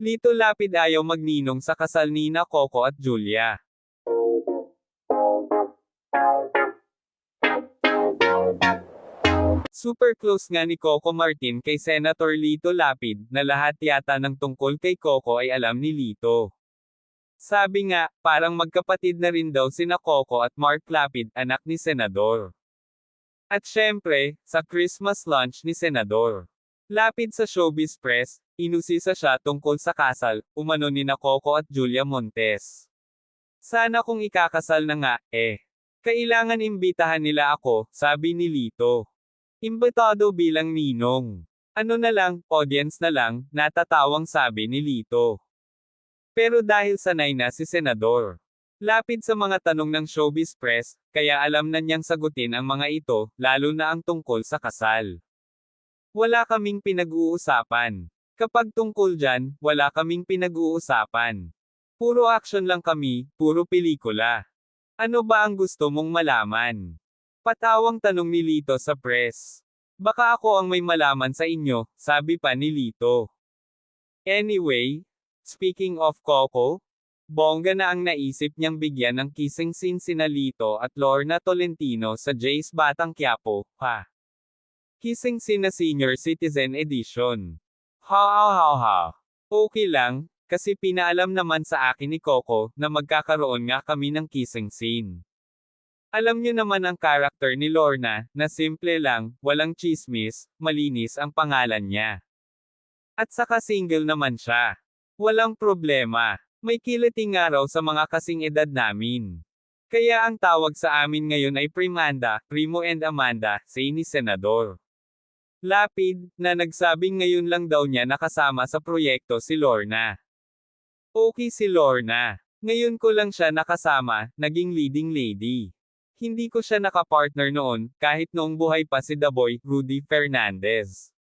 Lito Lapid ayaw magninong sa kasal ni na Coco at Julia. Super close nga ni Coco Martin kay Senator Lito Lapid na lahat yata ng tungkol kay Coco ay alam ni Lito. Sabi nga, parang magkapatid na rin daw sina Coco at Mark Lapid anak ni Senador. At syempre, sa Christmas lunch ni Senador. Lapid sa showbiz press, inusisa siya tungkol sa kasal, umano ni na at Julia Montes. Sana kung ikakasal na nga, eh. Kailangan imbitahan nila ako, sabi ni Lito. Imbitado bilang ninong. Ano na lang, audience na lang, natatawang sabi ni Lito. Pero dahil sanay na si Senador. Lapid sa mga tanong ng showbiz press, kaya alam na niyang sagutin ang mga ito, lalo na ang tungkol sa kasal. Wala kaming pinag-uusapan. Kapag tungkol dyan, wala kaming pinag-uusapan. Puro action lang kami, puro pelikula. Ano ba ang gusto mong malaman? Patawang tanong ni Lito sa press. Baka ako ang may malaman sa inyo, sabi pa ni Lito. Anyway, speaking of Coco, bongga na ang naisip niyang bigyan ng kissing scene sina Lito at Lorna Tolentino sa Jay's Batang Quiapo, ha. Kissing scene na Senior Citizen Edition. Ha ha ha ha. Okay lang, kasi pinaalam naman sa akin ni Coco na magkakaroon nga kami ng kissing scene. Alam niyo naman ang karakter ni Lorna, na simple lang, walang chismis, malinis ang pangalan niya. At saka single naman siya. Walang problema. May kilating araw sa mga kasing edad namin. Kaya ang tawag sa amin ngayon ay Primanda, Primo and Amanda, say ni Senador. Lapid, na nagsabing ngayon lang daw niya nakasama sa proyekto si Lorna. Okay si Lorna. Ngayon ko lang siya nakasama, naging leading lady. Hindi ko siya nakapartner noon, kahit noong buhay pa si The Boy, Rudy Fernandez.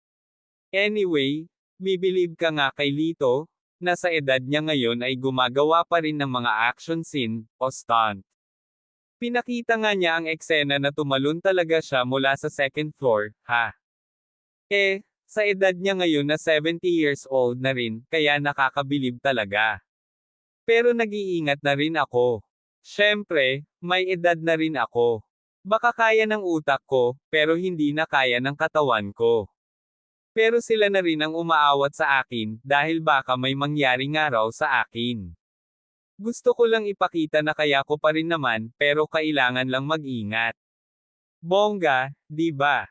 Anyway, bibilib ka nga kay Lito, na sa edad niya ngayon ay gumagawa pa rin ng mga action scene, o stunt. Pinakita nga niya ang eksena na tumalon talaga siya mula sa second floor, ha? Eh, sa edad niya ngayon na 70 years old na rin, kaya nakakabilib talaga. Pero nag-iingat na rin ako. Siyempre, may edad na rin ako. Baka kaya ng utak ko, pero hindi na kaya ng katawan ko. Pero sila na rin ang umaawat sa akin, dahil baka may mangyari nga raw sa akin. Gusto ko lang ipakita na kaya ko pa rin naman, pero kailangan lang mag-ingat. Bongga, di ba?